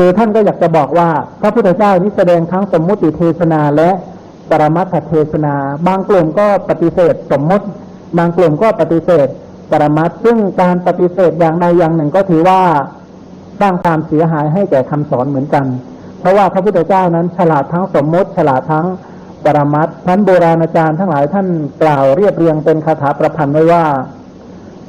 คือท่านก็อยากจะบอกว่า พระพุทธเจ้านี้แสดงทั้งสมมุติเทศนาและปรมัตถเทศนา บางกลุ่มก็ปฏิเสธสมมติ บางกลุ่มก็ปฏิเสธปรมัตซึ่งการปฏิเสธอย่างใดอย่างหนึ่งก็ถือว่าสร้างความเสียหายให้แก่คำสอนเหมือนกัน เพราะว่าพระพุทธเจ้านั้นฉลาดทั้งสมมติ ฉลาดทั้งปรมัตท่านโบราณอาจารย์ทั้งหลายท่านกล่าวเรียบเรียงเป็นคาถาประพันธ์ไว้ว่า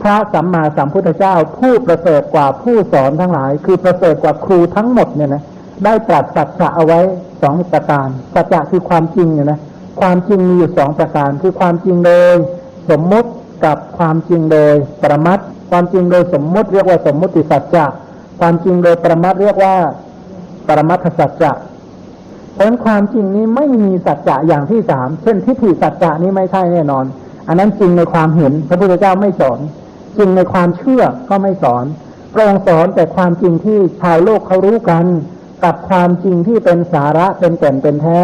พระสัมมาสัมพุทธเจ้า ผู้ประเสริฐกว่าผู้สอนทั้งหลาย คือประเสริฐกว่าครูทั้งหมดเนี่ยนะได้ตรัสสัจจะเอาไว้สองประการสัจจะคือความจริงเนี่ยนะความจริงมีอยู่สองประการ คือความจริงโดยสมมุติกับความจริงโดยประมัตถ์ความจริงโดยสมมุติเรียกว่าสมมุติสัจจะความจริงโดยประมัตถ์เรียกว่าปรมัตถสัจจะเพราะความจริงนี้ไม่มีสัจจะอย่างที่สามเช่นทิฏฐิสัจจะนี้ไม่ใช่แน่นอน อันนั้นจริงในความเห็น พระพุทธเจ้าไม่สอน จริงในความเชื่อก็ไม่สอนพระองค์สอนแต่ความจริงที่ชาวโลกเขารู้กัน กับความจริงที่เป็นสาระเป็นแก่นเป็นแท้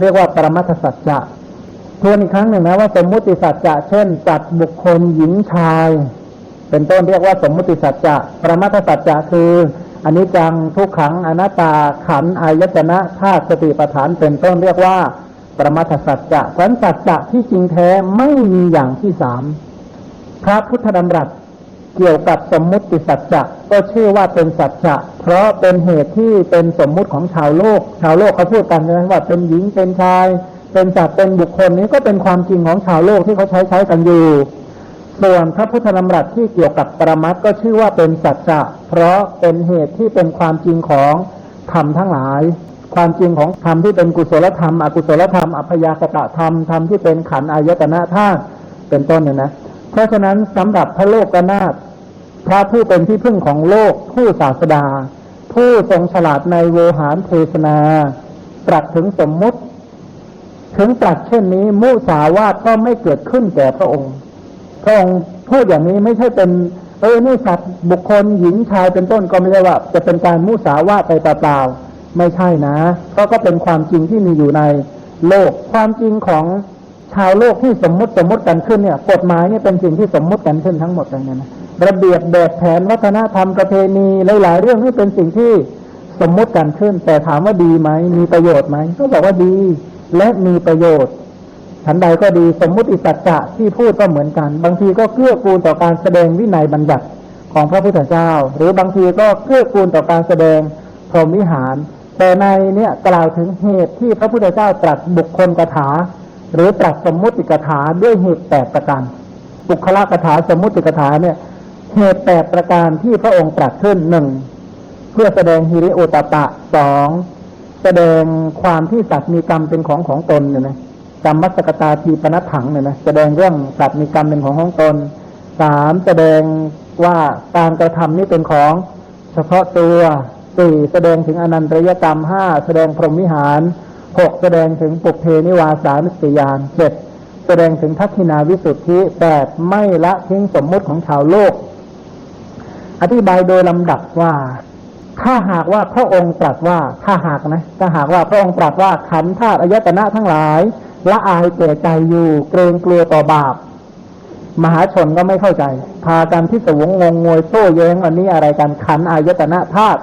เรียกว่าปรมัตถสัจจะทวนอีกครั้งหนึ่งนะว่าสมมุติสัจจะเช่นจัดบุคคลหญิงชาย เป็นต้นเรียกว่าสมมุติสัจจะปรมัตถสัจจะคืออันนี้จังทุกขังอนัตตาขันอายตนะธาตุสติปัฏฐานเป็นต้นเรียกว่าปรมัตถสัจจะขันสัจจะที่จริงแท้ไม่มีอย่างที่สาม พระพุทธดำรัสเกี่ยวกับสมมุติสัจจะก็ชื่อว่าเป็นสัจจะเพราะเป็นเหตุที่เป็นสมมุติของชาวโลก ชาวโลกเขาพูดกันใช่ไหมว่าเป็นหญิงเป็นชาย เป็นสัตว์เป็นบุคคลนี้ก็เป็นความจริงของชาวโลกที่เขาใช้ใช้กันอยู่ ส่วนพระพุทธดำรัสที่เกี่ยวกับปรมัตถ์ก็ชื่อว่าเป็นสัจจะเพราะเป็นเหตุที่เป็นความจริงของธรรมทั้งหลาย ความจริงของธรรมที่เป็นกุศลธรรม อกุศลธรรมอัพยากตะธรรมธรรมที่เป็นขันอายตนะธาตุเป็นต้นเนี่ยนะ เพราะฉะนั้นสำหรับพระโลกกนาถพระผู้เป็นที่พึ่งของโลกผู้ศาสดา ผู้ทรงฉลาดในโวหารเทศนา ตรัสถึงสมมุติ ถึงตรัสเช่นนี้ มุสาวาทก็ไม่เกิดขึ้นแก่พระองค์ พระองค์พูดอย่างนี้ไม่ใช่เป็น เออนี่สัตว์บุคคลหญิงชายเป็นต้นก็ไม่ได้ว่า จะเป็นการมุสาวาทไปเปล่าๆไม่ใช่นะเพราะก็เป็นความจริงที่มีอยู่ในโลกความจริงของ ชาวโลกที่สมมุติสมมุติกันขึ้นเนี่ย กฎหมายเนี่ยเป็นสิ่งที่สมมุติกันขึ้นทั้งหมดเลยนี่ยนะระเบียบแบบแผนวัฒนธรรมประเพณีหลาย ๆ เรื่องที่เป็นสิ่งที่สมมุติกันขึ้น แต่ถามว่าดีไหมมีประโยชน์ไหมก็บอกว่าดีและมีประโยชน์ฉันใดก็ดีสมมุติสัจจะที่พูดก็เหมือนกัน บางทีก็เกื้อกูลต่อการแสดงวินัยบัญญัติของพระพุทธเจ้า หรือบางทีก็เกื้อกูลต่อการแสดงพรหมวิหาร แต่ในเนี้ยกล่าวถึงเหตุที่พระพุทธเจ้าตรัสบุคคลกถา หรือตรัสสมมุติกถาด้วยเหตุแปดประการบุคลากถาสมมุติกถาเนี่ย เหตุแปดประการที่พระองค์ตรัสขึ้นหนึ่งเพื่อแสดงฮิริโอตปะสองแสดงความที่สัตว์มีกรรมเป็นของของตนเนี่ยนะกรรมมัสกตาทีปนัถังเนี่ยนะแสดงเรื่องสัตว์มีกรรมเป็นของของตนสามแสดงว่าการกระทำนี้เป็นของเฉพาะตัวสี่แสดงถึงอนันตริยกรรมห้าแสดงพรหมวิหาร หกแสดงถึงปุเพนิวาสานุสติยานเจ็ดแสดงถึงทักขินาวิสุทธิแปดไม่ละทิ้งสมมุติของชาวโลก อธิบายโดยลำดับว่า ถ้าหากว่าพระองค์ตรัสว่าถ้าหากนะถ้าหากว่าพระองค์ตรัสว่าขันธาตุอายตนะทั้งหลายละอายแก่ใจอยู่ เกรงกลัวต่อบาป มหาชนก็ไม่เข้าใจ พากันที่สวงงงงวยโต้แย้งวันนี้อะไรกันขันอายตนะธาตุ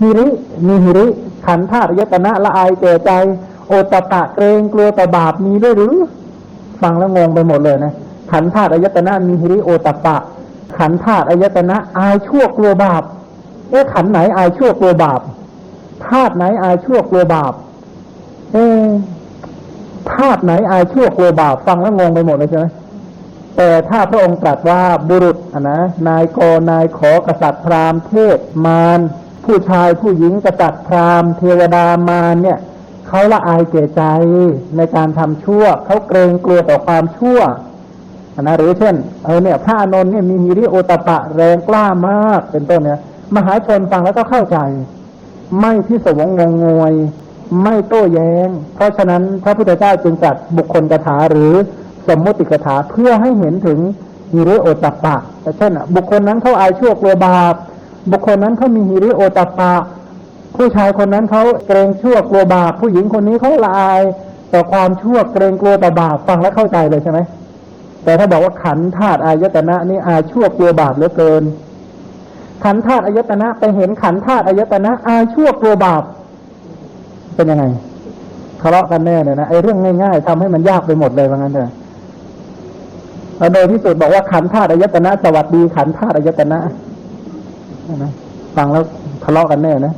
ฮิริมีฮิริ ขันธ์ธาตุอายตนะละอายแก่ใจ โอตปะเกรงกลัวต่อบาปมีด้วยหรือ ฟังแล้วงงไปหมดเลยนะขันธ์ธาตุอายตนะมีฮิริโอตปะ ขันธ์ธาตุอายตนะอายชั่วกลัวบาปเอ๊ะขันไหนอายชั่วกลัวบาปธาตุไหนอายชั่วกลัวบาปเอ๊ธาตุไหนอายชั่วกลัวบาปฟังแล้วงงไปหมดเลยใช่ไหมแต่ถ้าพระองค์ตรัสว่าบุรุษอะนะนายกนายขอกษัตริย์พราหมณ์เทพมาร ผู้ชายผู้หญิงกษัตริย์พราหมณ์เทวดามารเนี่ยเขาละอายเกใจในการทำชั่วเขาเกรงกลัวต่อความชั่วนะหรือเช่นเออเนี่ยพระอนนท์เนี่ยมีฮิริโอตปะแรงกล้ามากเป็นต้นเนี่ย มหาชนฟังแล้วก็เข้าใจ ไม่ที่สวงงงงวย ไม่โต้แย้ง เพราะฉะนั้นพระพุทธเจ้าจึงตรัสบุคคลกถาหรือสมมติกถาเพื่อให้เห็นถึงฮิริโอตปะแต่เช่นอะบุคคลนั้นเขาอายชั่วกลัวบาป บุคคลนั้นเขามีฮิริโอตปะ ผู้ชายคนนั้นเขาเกรงชั่วกลัวบาป ผู้หญิงคนนี้เขาละอายต่อความชั่วเกรงกลัวต่อบาปฟังแล้วเข้าใจเลยใช่ไหมแต่ถ้าบอกว่าขันธาตุอายตนะนี่อายชั่วกลัวบาปเหลือเกิน ขันธาตุอายตนะไปเห็นขันธาตุอายตนะ อายชั่วกลัวบาป เป็นยังไงทะเลาะกันแน่เลยนะไอ้เรื่องง่ายๆทำให้มันยากไปหมดเลยว่างั้นเถอะแล้วโดยที่สุดบอกว่าขันธาตุอายตนะ สวัสดีขันธาตุอายตนะ นะฟังแล้วทะเลาะกันแน่นะ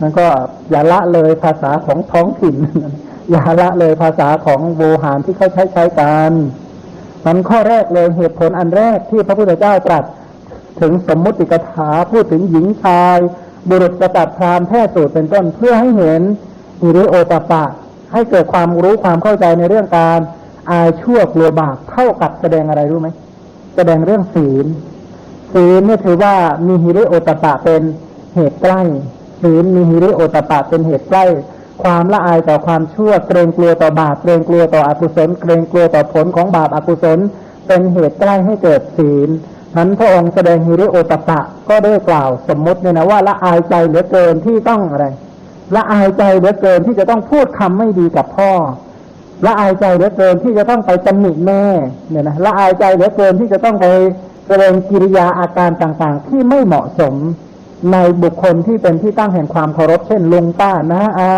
นั่นก็อย่าละเลยภาษาของท้องถิ่น อย่าละเลยภาษาของโวหารที่เขาใช้ใช้กันมันข้อแรกเลยเหตุผลอันแรกที่พระพุทธเจ้าตรัสถึงสมมุติกถาพูดถึงหญิงชาย บุรุษกษัตริย์พรามแพทย์สูตรเป็นต้นเพื่อให้เห็นหิริโอตปปะ ให้เกิดความรู้ความเข้าใจในเรื่องการอายชั่วกลัวบาปเท่ากับแสดงอะไรรู้ไหมแสดงเรื่องศีล ศีลเนี่ยถือว่ามีหิริโอตปะเป็นเหตุใกล้ศีลมีหิริโอตปะเป็นเหตุใกล้ ความละอายต่อความชั่วเกรงกลัวต่อบาปเกรงกลัวต่ออกุศล เกรงกลัวต่อผลของบาปอกุศล เป็นเหตุใกล้ให้เกิดศีลนั้นพระองค์แสดงหิริโอตปะก็ได้กล่าวสมมติเนี่ยนะว่าละอายใจเหลือเกินที่ต้องอะไรละอายใจเหลือเกินที่จะต้องพูดคำไม่ดีกับพ่อละอายใจเหลือเกินที่จะต้องไปตำหนิแม่เนี่ยนะละอายใจเหลือเกินที่จะต้องไป แสดงกิริยาอาการต่างๆ ที่ไม่เหมาะสมในบุคคลที่เป็นที่ตั้งแห่งความเคารพเช่นลุงป้านะอา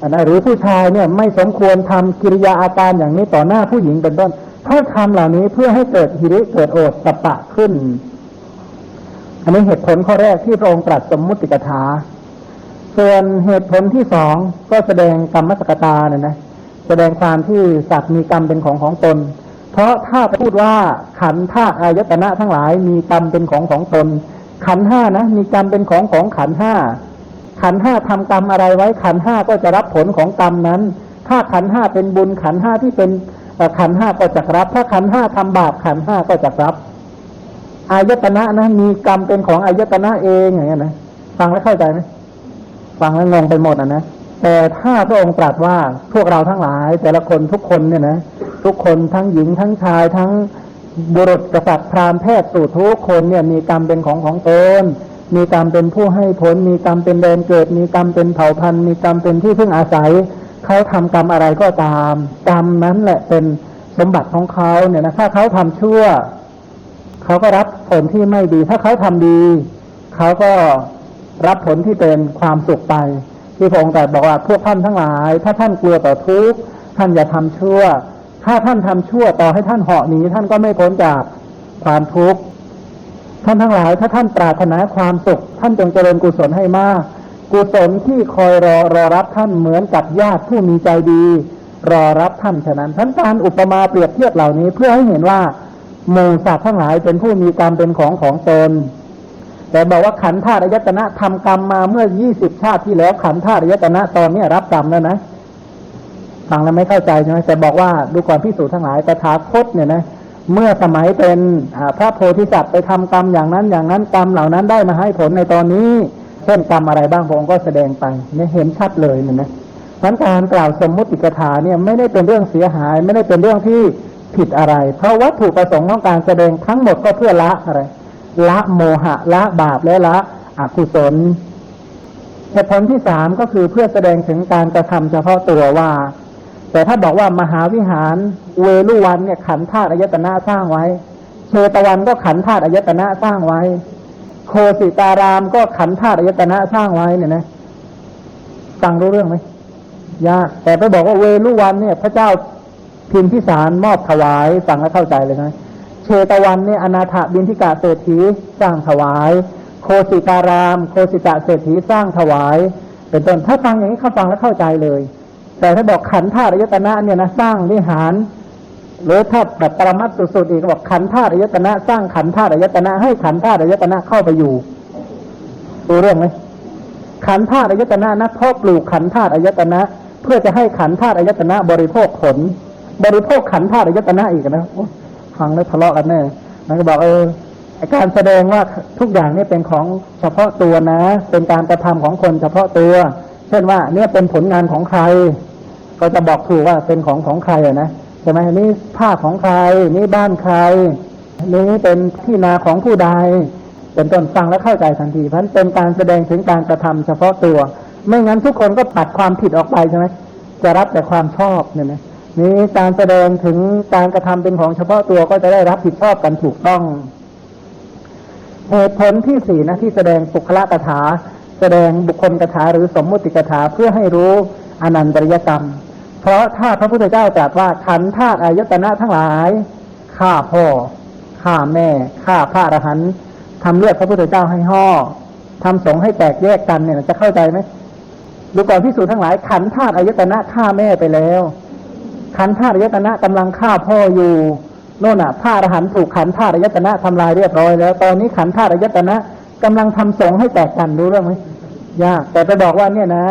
อันนั้นหรือผู้ชายเนี่ยไม่สมควรทำกิริยาอาการอย่างนี้ต่อหน้าผู้หญิงเป็นต้นถ้าทำเหล่านี้เพื่อให้เกิดหิริเกิดโอตตะปะขึ้น อันนี้เหตุผลข้อแรกที่พระองค์ตรัสสมมุติกถา ส่วนเหตุผลที่สองก็แสดงกรรมสกตาเนี่ยนะ แสดงความที่สัตว์มีกรรมเป็นของของตน เพราะถ้าพูดว่าขันธ์ธาตุอายตนะทั้งหลายมีกรรมเป็นของของตน ขันธ์ห้านะมีกรรมเป็นของของขันธ์ห้าขันธ์ห้าทำกรรมอะไรไว้ ขันธ์ห้าก็จะรับผลของกรรมนั้น ถ้าขันธ์ห้าเป็นบุญขันธ์ห้าที่เป็นขันธ์ห้าก็จะรับ ถ้าขันธ์ห้าทำบาปขันธ์ห้าก็จะรับอายตนะนะมีกรรมเป็นของอายตนะเองอย่างเงี้ยนะฟังแล้วเข้าใจไหมฟังแล้วงงไปหมดอะนะ แต่ถ้าพระองค์ตรัสว่าพวกเราทั้งหลาย แต่ละคนทุกคนเนี่ยนะทุกคนทั้งหญิงทั้งชายทั้งบุรุษกษัตริย์พราหมณ์แพทย์สูตรทุกคนเนี่ยมีกรรมเป็นของของตนมีกรรมเป็นผู้ให้ผล มีกรรมเป็นแดนเกิด มีกรรมเป็นเผ่าพันธุ์ มีกรรมเป็นที่พึ่งอาศัย เขาทำกรรมอะไรก็ตาม กรรมนั้นแหละเป็นสมบัติของเขาเนี่ยนะถ้าเขาทำชั่ว เขาก็รับผลที่ไม่ดี ถ้าเขาทำดี เขาก็รับผลที่เป็นความสุขไป ที่พระองค์ตรัสบอกว่าพวกท่านทั้งหลาย ถ้าท่านกลัวต่อทุกข์ท่านอย่าทำชั่ว ถ้าท่านทำชั่วต่อให้ท่านเหาะหนีท่านก็ไม่พ้นจากความทุกข์ท่านทั้งหลาย ถ้าท่านปรารถนาความสุข ท่านจงเจริญกุศลให้มาก กุศลที่คอยรอรอรับท่านเหมือนกับญาติผู้มีใจดี รอรับท่านฉะนั้นท่านการอุปมาเปรียบเทียบเหล่านี้เพื่อให้เห็นว่าหมูสัตว์ทั้งหลายเป็นผู้มีกรรมเป็นของของตน แต่บอกว่าขันธาตุอายตนะทำกรรมมาเมื่อยี่สิบชาติที่แล้ว ขันธาตุอายตนะตอนนี้รับกรรมแล้วนะฟังแล้วไม่เข้าใจใช่ไหมแต่บอกว่าดูก่อนพิสูจน์ทั้งหลายตถาคตเนี่ยนะเมื่อสมัยเป็นพระโพธิสัตว์ไปทำกรรมอย่างนั้น อย่างนั้นกรรมเหล่านั้นได้มาให้ผลในตอนนี้เช่นกรรมอะไรบ้างพระองค์ก็แสดงไปเนี่ยเห็นชัดเลยเนี่ยนะมันการกล่าวสมมุติกถาเนี่ยไม่ได้เป็นเรื่องเสียหาย ไม่ได้เป็นเรื่องที่ผิดอะไร เพราะวัตถุประสงค์ของการแสดงทั้งหมดก็เพื่อละอะไร ละโมหะละบาปและละอกุศลเหตุผลที่สามก็คือเพื่อแสดงถึงการกระทำเฉพาะตัวว่า แต่ถ้าบอกว่ามหาวิหารเวลุวันเนี่ยขันธ์ธาตุอายตนะสร้างไว้เชตวันก็ขันธ์ธาตุอายตนะสร้างไว้ โคสิตารามก็ขันธ์ธาตุอายตนะสร้างไว้เนี่ยนะฟังรู้เรื่องไหมยากแต่ไปบอกว่าเวลุวันเนี่ย พระเจ้าพิมพิสารมอบถวายฟังแล้วเข้าใจเลยนะ เชตวันเนี่ยอนาถบินทิกาเศรษฐีสร้างถวาย โคสิการาม โคสิตาเศรษฐีสร้างถวาย เป็นต้นถ้าฟังอย่างนี้เขาฟังแล้วเข้าใจเลย แต่ถ้าบอกขันธาตุอายตนะเนี่ยนะสร้างวิหารหรือถ้าแบบปรมัตสุดๆอีกบอกขันธาตุอายตนะ สร้างขันธาตุอายตนะ ให้ขันธาตุอายตนะเข้าไปอยู่รู้เรื่องไหมขันธาตุอายตนะนะเพาะปลูกขันธาตุอายตนะ เพื่อจะให้ขันธาตุอายตนะ บริโภคผล บริโภคขันธาตุอายตนะอีกนะ ฟังแล้วทะเลาะกันแน่มันก็บอกเออการแสดงว่าทุกอย่างเนี่ยเป็นของเฉพาะตัวนะ เป็นการกระทำของคนเฉพาะตัว เช่นว่าเนี่ยเป็นผลงานของใคร ก็จะบอกถูกว่าเป็นของของใครอะนะใช่ไหมนี่ผ้าของใคร นี่บ้านใคร นี่เป็นที่นาของผู้ใด เป็นต้นฟังแล้วเข้าใจทันทีเพราะนั้นเป็นการแสดงถึงการกระทำเฉพาะตัว ไม่งั้นทุกคนก็ปัดความผิดออกไปใช่ไหมจะรับแต่ความชอบเนี่ยนะ นี่การแสดงถึงการกระทำเป็นของเฉพาะตัวก็จะได้รับผิดชอบกันถูกต้อง เหตุผลที่สี่นะที่แสดงปุคละกถา แสดงบุคคลกถาหรือสมมุติกถาเพื่อให้รู้อนันตริยกรรม เพราะถ้าพระพุทธเจ้าตรัสว่าขันธ์ธาตุอายตนะทั้งหลายฆ่าพ่อฆ่าแม่ฆ่าพระอรหันต์ทำเลือดพระพุทธเจ้าให้ห่อทำสงฆ์ให้แตกแยกกันเนี่ยจะเข้าใจไหมดูก่อนพิสูจน์ทั้งหลายขันธ์ธาตุอายตนะฆ่าแม่ไปแล้ว ขันธ์ธาตุยตนะกำลังฆ่าพ่ออยู่โน่นน่ะพระอรหันต์ถูกขันธ์ธาตุยตนะทำลายเรียบร้อยแล้ว ตอนนี้ขันธ์ธาตุยตนะกำลังทำสงให้แตกกันรู้เรื่องไหมยาก แต่ไปบอกว่าเนี่ยนะ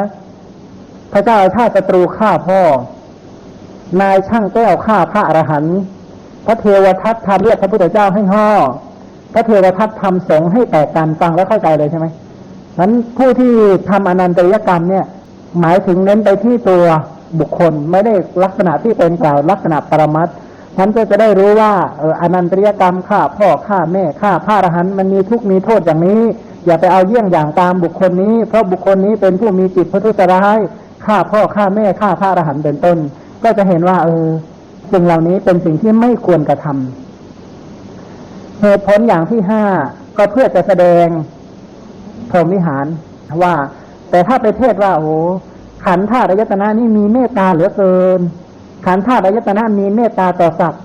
พระเจ้าอาชาติศัตรูฆ่าพ่อ นายช่างแก้วฆ่าพระอรหันต์พระเทวทัตทำเรียกพระพุทธเจ้าให้ห่อพระเทวทัตทำสงให้แตกกันฟังแล้วเข้าใจเลยใช่ไหมนั้นผู้ที่ทำอนันตริยกรรมเนี่ย หมายถึงเน้นไปที่ตัว บุคคล ไม่ได้ลักษณะที่เป็นกล่าวลักษณะปรมัตถ์ท่านก็จะได้รู้ว่าเอออนันตริยกรรมฆ่าพ่อฆ่าแม่ฆ่าพระอรหันต์มันมีทุกข์มีโทษอย่างนี้ อย่าไปเอาเยี่ยงอย่างตามบุคคลนี้ เพราะบุคคลนี้เป็นผู้มีจิตพระทุษร้ายฆ่าพ่อฆ่าแม่ฆ่าพระอรหันต์เป็นต้น ก็จะเห็นว่า เออสิ่งเหล่านี้เป็นสิ่งที่ไม่ควรกระทำเหตุผลอย่างที่ห้าก็เพื่อจะแสดงพรหมิหารว่า แต่ถ้าไปเทศว่าโอ้ ขันธ์ธาตุอายตนะนี่มีเมตตาเหลือเกิน ขันธ์ธาตุอายตนะมีเมตตาต่อสัตว์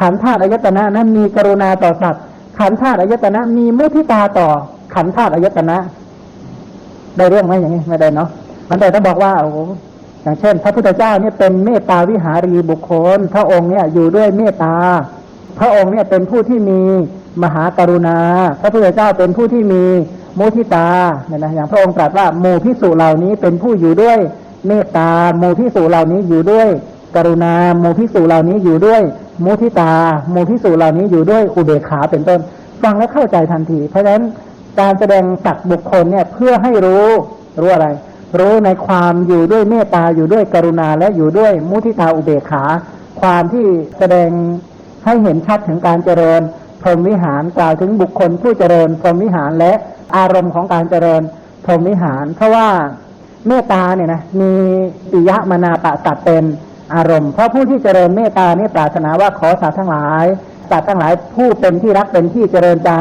ขันธ์ธาตุอายตนะนั้นมีกรุณาต่อสัตว์ ขันธ์ธาตุอายตนะมีมุทิตาต่อ ขันธ์ธาตุอายตนะ ได้เรื่องไหมอย่างนี้ไม่ได้เนาะมันแต่ถ้าบอกว่าโอ้อย่างเช่น พระพุทธเจ้าเนี่ยเป็นเมตตาวิหารีบุคคล พระองค์เนี่ยอยู่ด้วยเมตตา พระองค์เนี่ยเป็นผู้ที่มีมหากรุณา พระพุทธเจ้าเป็นผู้ที่มี มุทิตาเนี่ยนะอย่างพระองค์ตรัสว่าหมู่พิสุเหล่านี้เป็นผู้อยู่ด้วยเมตตาหมู่พิสุเหล่านี้อยู่ด้วย กรุณาหมู่พิสุเหล่านี้อยู่ด้วย มุทิตาหมู่พิสุเหล่านี้อยู่ด้วยอุเบกขาเป็นต้น ฟังแล้วเข้าใจทันที เพราะฉะนั้นการแสดงจักบุคคลเนี่ยเพื่อให้รู้รู้อะไร รู้ในความอยู่ด้วยเมตตาอยู่ด้วยกรุณาและอยู่ด้วยมุทิตาอุเบกขา ความที่แสดงให้เห็นชัดถึงการเจริญ พรหมวิหารกล่าวถึงบุคคลผู้เจริญ พรหมวิหารและอารมณ์ของการเจริญ พรหมวิหาร เพราะว่าเมตตาเนี่ยนะมีปิยมนาปะสัตเป็นอารมณ์ เพราะผู้ที่เจริญเมตตานี่ปรารถนาว่าขอสัตว์ทั้งหลายสัตว์ทั้งหลายผู้เป็นที่รักเป็นที่เจริญใจ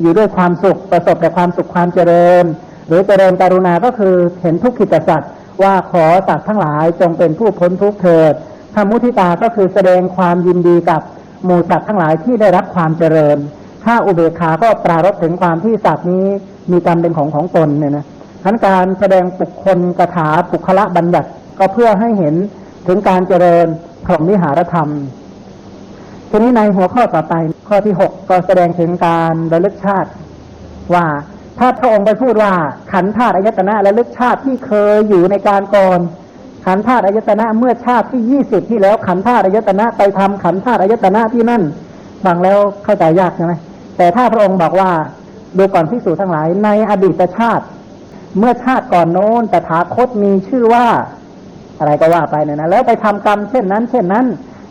อยู่ด้วยความสุขประสบแต่ความสุขความเจริญ หรือเจริญกรุณาก็คือเห็นทุกขิตสัตว์ว่าขอสัตว์ทั้งหลายจงเป็นผู้พ้นทุกข์เถิดธรรมุทิตาก็คือแสดงความยินดีกับ หมู่สัตว์ทั้งหลายที่ได้รับความเจริญ ถ้าอุเบกขาก็ปรารบถึงความที่สัตว์นี้มีกรรมเป็นของของตนเนี่ยนะทั้นการแสดงบุคคลกถาปุคละบัญญัติก็เพื่อให้เห็นถึงการเจริญพรหมวิหารธรรม ทีนี้ในหัวข้อต่อไปข้อที่หกก็แสดงถึงการระลึกชาติ ว่าถ้าพระองค์ไปพูดว่าขันธ์ธาตุอายตนะและลึกชาติที่เคยอยู่ในการก่อน ขันธ์ธาตุอายตนะเมื่อชาติที่ยี่สิบที่แล้ว ขันธ์ธาตุอายตนะไปทำขันธ์ธาตุอายตนะที่นั่นฟังแล้วเข้าใจยากใช่ไหมแต่ถ้าพระองค์บอกว่าดูก่อนพิสูจน์ทั้งหลาย ในอดีตชาติ เมื่อชาติก่อนโน้นแตถาคตมีชื่อว่า อะไรก็ว่าไปเนี่ยนะแล้วไปทำกรรมเช่นนั้น เช่นนั้น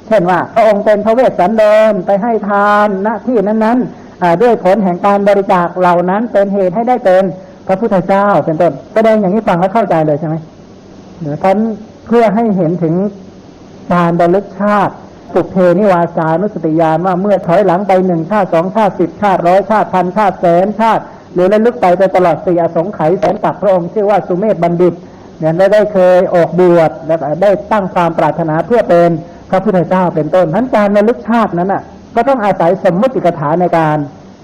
เช่นว่า พระองค์เป็นพระเวสสันดรไปให้ทานณที่นั้นๆด้วยผลแห่งการบริจาคเหล่านั้นเป็นเหตุให้ได้เป็นพระพุทธเจ้าเป็นต้นแสดงอย่างนี้ฟังแล้วเข้าใจเลยใช่ไหม เดี๋ยวท่านเพื่อให้เห็นถึงการระลึกชาติปุเพนิวาสานุสติญาณว่าเมื่อถอยหลังไปหนึ่งชาติสองชาติสิบชาติร้อยชาติพันชาติแสนชาติ หรือระลึกไปไปตลอดสี่อสงไขยแสนตักพระองค์ชื่อว่าสุเมธบัณฑิตเนี่ยได้เคยออกบวชและได้ตั้งความปรารถนาเพื่อเป็นพระพุทธเจ้าเป็นต้นนั้นการระลึกชาตินั้นอะ ก็ต้องอาศัยสมมติกถาในการ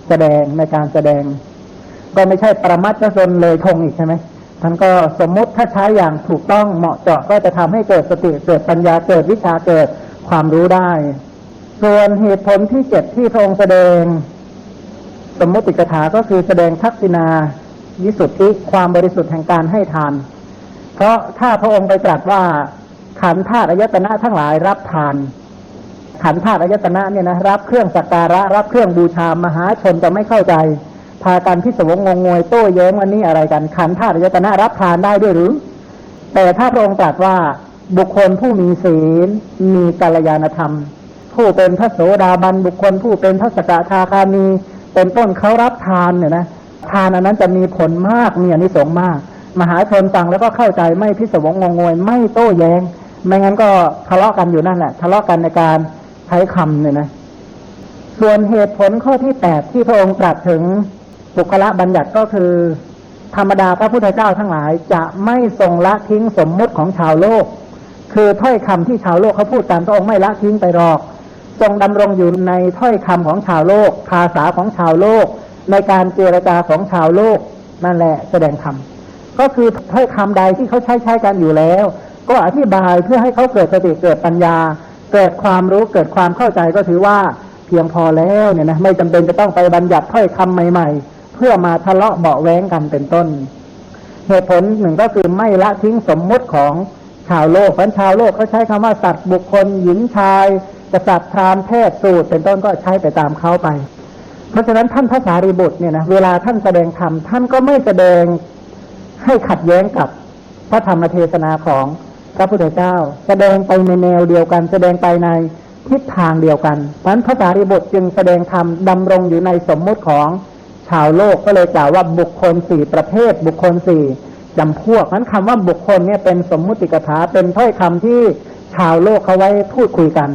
แสดงในการแสดง ก็ไม่ใช่ประมัดจะซนเลยทงอีกใช่ไหม ท่านก็สมมุติถ้าใช้อย่างถูกต้องเหมาะเจาะก็จะทำให้เกิดสติเกิดปัญญาเกิดวิชาเกิดความรู้ได้ ส่วนเหตุผลที่เจ็ดที่พระองค์แสดง สมมติกถาก็คือแสดงทักษิณาวิสุทธิความบริสุทธิ์แห่งการให้ทาน เพราะถ้าพระองค์ไปตรัสว่าขันธ์ธาตุอายตนะทั้งหลายรับทาน ขันธ์ธาตุอายตนะเนี่ยนะรับเครื่องสักการะรับเครื่องบูชามหาชนจะไม่เข้าใจ พากันพิศวงงงงวยโต้แย้งวันนี้อะไรกันขันธาตุยตนะรับทานได้ด้วยหรือ แต่ถ้าพระองค์ตรัสว่าบุคคลผู้มีศีล มีกัลยาณธรรม ผู้เป็นพระโสดาบันบุคคลผู้เป็นพระสกทาคามี เป็นต้นเขารับทานเนี่ยนะทานอันนั้นจะมีผลมากมีอนิสงส์มาก มหาชนฟังแล้วก็เข้าใจไม่พิศวงงงงวย ไม่โต้แย้ง ไม่งั้นก็ทะเลาะกันอยู่นั่นแหละ ทะเลาะกันในการใช้คำเนี่ยนะ ส่วนเหตุผลข้อที่แปดที่พระองค์ตรัสถึง ปุคละบัญญัติก็คือ ธรรมดาพระพุทธเจ้าทั้งหลาย จะไม่ทรงละทิ้งสมมุติของชาวโลก คือถ้อยคำที่ชาวโลกเขาพูดกันพระองค์ไม่ละทิ้งไปหรอก ทรงดำรงอยู่ในถ้อยคำของชาวโลก ภาษาของชาวโลก ในการเจรจาของชาวโลกนั่นแหละแสดงธรรมก็คือถ้อยคำใดที่เขาใช้ใช้กันอยู่แล้ว ก็อธิบายเพื่อให้เขาเกิดสติเกิดปัญญา เกิดความรู้เกิดความเข้าใจก็ถือว่าเพียงพอแล้วเนี่ยนะไม่จำเป็นจะต้องไปบัญญัติถ้อยคำใหม่ ๆ เพื่อมาทะเลาะเบาแว้งกันเป็นต้น เหตุผลหนึ่งก็คือไม่ละทิ้งสมมุติของชาวโลกเพราะชาวโลกเขาใช้คำว่าสัตว์บุคคลหญิงชายกษัตริย์พราหมณ์เพศสูตร เป็นต้นก็ใช้ไปตามเขาไป เพราะฉะนั้นท่านพระสารีบุตรเนี่ยนะเวลาท่านแสดงธรรมท่านก็ไม่แสดงให้ขัดแย้งกับพระธรรมเทศนาของพระพุทธเจ้า แสดงไปในแนวเดียวกัน แสดงไปในทิศทางเดียวกันเพราะฉะนั้นพระสารีบุตรจึงแสดงธรรมดำรงอยู่ในสมมุติของ ชาวโลกก็เลยกล่าวว่าบุคคลสี่ประเภท บุคคลสี่จำพวกนั้นคำว่าบุคคลเนี่ยเป็นสมมุติกถาเป็นถ้อยคำที่ชาวโลกเขาไว้พูดคุยกัน